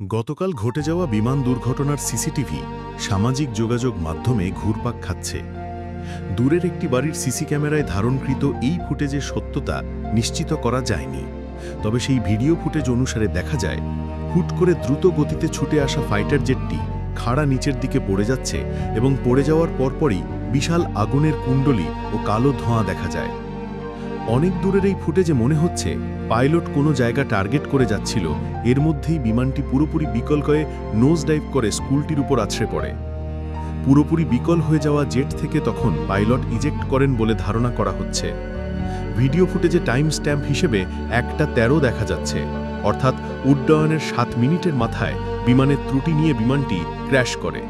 গতকাল ঘটে যাওয়া বিমান দুর্ঘটনার সিসিটিভি সামাজিক যোগাযোগ মাধ্যমে ঘুরপাক খাচ্ছে। দূরের একটি বাড়ির সিসি ক্যামেরায় ধারণকৃত এই ফুটেজের সত্যতা নিশ্চিত করা যায়নি। তবে সেই ভিডিও ফুটেজ অনুসারে দেখা যায়, হুট করে দ্রুত গতিতে ছুটে আসা ফাইটার জেটটি খাড়া নিচের দিকে পড়ে যাচ্ছে এবং পড়ে যাওয়ার পরপরই বিশাল আগুনের কুণ্ডলি ও কালো ধোঁয়া দেখা যায়। অনেক দূরের এই ফুটেজে মনে হচ্ছে পাইলট কোনো জায়গা টার্গেট করে যাচ্ছিল। এর মধ্যেই বিমানটি পুরোপুরি বিকল হয়ে নোজ ডাইভ করে স্কুলটির উপর আছড়ে পড়ে। পুরোপুরি বিকল হয়ে যাওয়া জেট থেকে তখন পাইলট ইজেক্ট করেন বলে ধারণা করা হচ্ছে। ভিডিও ফুটেজে টাইম স্ট্যাম্প হিসেবে একটা তেরো দেখা যাচ্ছে। অর্থাৎ উড্ডয়নের সাত মিনিটের মাথায় বিমানের ত্রুটি নিয়ে বিমানটি ক্র্যাশ করে।